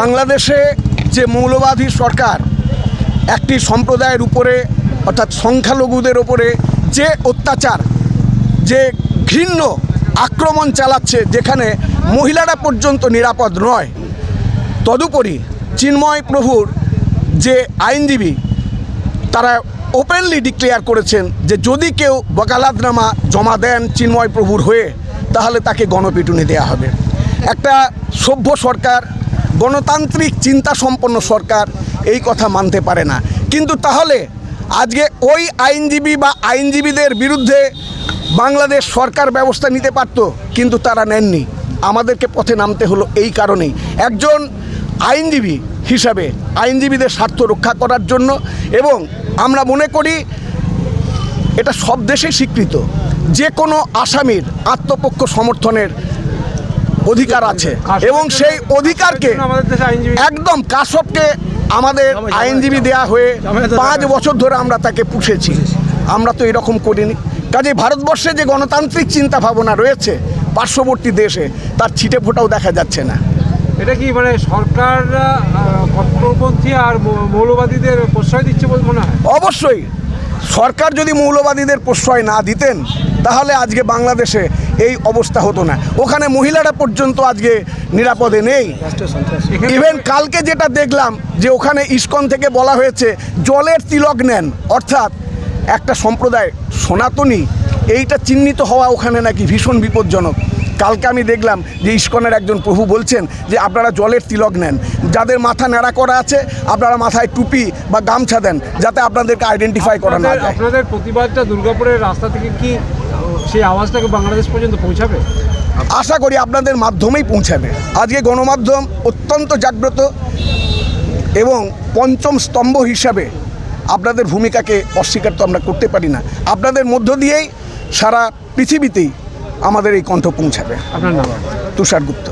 বাংলাদেশে যে মৌলবাদী সরকার, একটি সম্প্রদায়ের উপরে, অর্থাৎ সংখ্যালঘুদের উপরে যে অত্যাচার, যে ঘৃণ্য আক্রমণ চালাচ্ছে, যেখানে মহিলারা পর্যন্ত নিরাপদ নয়, তদুপরি চিন্ময় প্রভুর যে আইনজীবী, তারা ওপেনলি ডিক্লেয়ার করেছেন যে যদি কেউ বকালাতনামা জমা দেন চিন্ময় প্রভুর হয়ে তাহলে তাকে গণপিটুনি দেওয়া হবে। একটা সভ্য সরকার, গণতান্ত্রিক চিন্তা সম্পন্ন সরকার এই কথা মানতে পারে না। কিন্তু তাহলে আজকে ওই আইনজীবী বা আইনজীবীদের বিরুদ্ধে বাংলাদেশ সরকার ব্যবস্থা নিতে পারত, কিন্তু তারা নেননি। আমাদেরকে পথে নামতে হলো এই কারণেই। একজন আইনজীবী হিসাবে আইনজীবীদের স্বার্থ রক্ষা করার জন্য এবং আমরা মনে করি এটা সব দেশে স্বীকৃত। যে কোনো আসামির আত্মপক্ষ সমর্থনের অধিকার আছে এবং সেই অধিকারকে একদম কাশবকে আমাদের আইনজীবী দেয়া হয়ে পাঁচ বছর ধরে আমরা তাকে পুষেছি। আমরা তো এরকম করিনি। কাজে ভারতবর্ষে যে গণতান্ত্রিক চিন্তা ভাবনা রয়েছে পার্শ্ববর্তী দেশে তার ছিটে ফোটাও দেখা যাচ্ছে না। এটা কি মানে সরকার কট্টরপন্থী আর মৌলবাদীদের প্রশ্রয় দিচ্ছে বলে মনে হয়? অবশ্যই। সরকার যদি মৌলবাদীদের প্রশ্রয় না দিতেন, তাহলে আজকে বাংলাদেশে এই অবস্থা হতো না। ওখানে মহিলারা পর্যন্ত আজকে নিরাপদে নেই। ইভেন কালকে যেটা দেখলাম, যে ওখানে ইস্কন থেকে বলা হয়েছে, জলের তিলক নেন। অর্থাৎ একটা সম্প্রদায় সনাতনী, এইটা চিহ্নিত হওয়া ওখানে নাকি ভীষণ বিপজ্জনক। কালকে আমি দেখলাম যে ইস্কনের একজন প্রভু বলছেন যে আপনারা জলের তিলক নেন যাদের মাথা ন্যাড়া করা আছে আপনারা মাথায় টুপি বা গামছা দেন যাতে আপনাদেরকে আইডেন্টিফাই করা না যায়। আপনাদের প্রতিবাদটা দুর্গাপুরের রাস্তা থেকে কি সেই আওয়াজটাকে বাংলাদেশ পর্যন্ত পৌঁছাবে? আশা করি আপনাদের মাধ্যমেই পৌঁছাবে। আজকে গণমাধ্যম অত্যন্ত জাগ্রত এবং পঞ্চম স্তম্ভ হিসাবে আপনাদের ভূমিকাকে অস্বীকার তো আমরা করতে পারি না। আপনাদের মধ্য দিয়েই সারা পৃথিবীতেই আমাদের এই কণ্ঠ পৌঁছাবে। আপনার নাম? তুষার গুপ্ত।